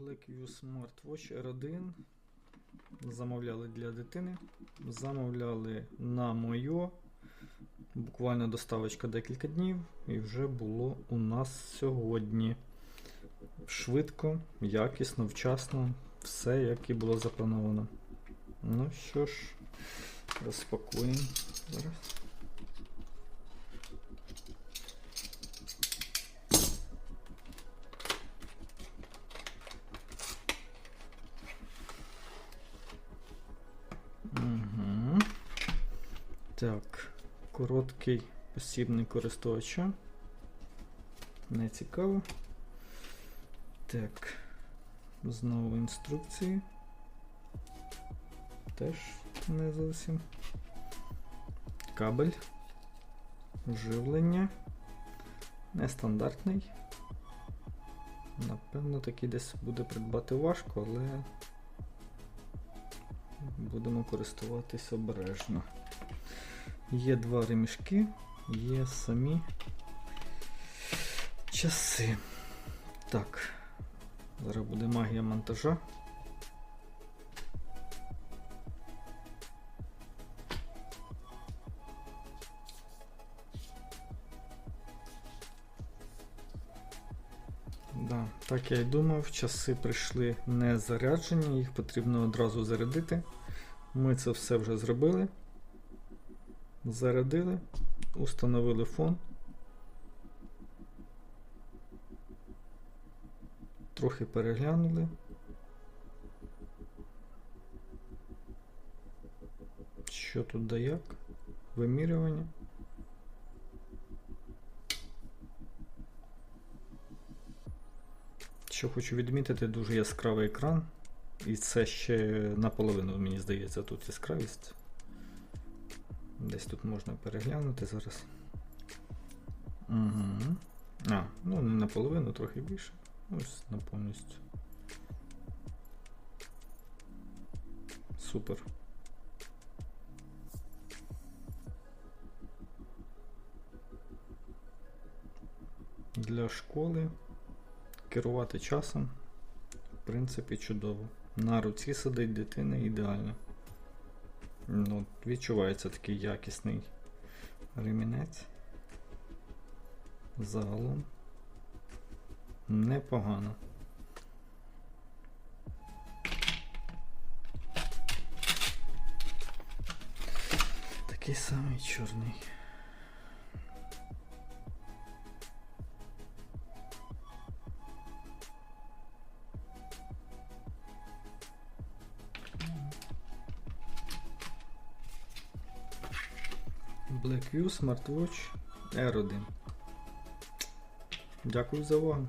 Blackview Smartwatch R1. Замовляли для дитини. Замовляли на моє. Буквально доставочка декілька днів, і вже було у нас сьогодні. Швидко, якісно, вчасно, все як і було заплановано. Ну що ж, розпакуємо зараз. Так, короткий посібник користувача. Не цікаво. Так. Знову інструкції. Теж не зовсім. Кабель. Живлення. Нестандартний. Напевно, такий десь буде придбати важко, але будемо користуватись обережно. Є два ремішки, є самі часи. Так, зараз буде магія монтажа. Да, так я й думав, часи прийшли не заряджені, їх потрібно одразу зарядити. Ми це все вже зробили. Зарядили, установили фон. Трохи переглянули. Що тут да як? Вимірювання. Що хочу відмітити, дуже яскравий екран. І це ще наполовину, мені здається, тут яскравість. Десь тут можна переглянути зараз. Угу. А, ну не наполовину, трохи більше. Ось на повністю. Супер. Для школи керувати часом, в принципі, чудово. На руці сидить дитина ідеально. Ну, відчувається такий якісний ремінець. Загалом непогано. Такий самий чорний. Blackview Smartwatch R1. Дякую за увагу.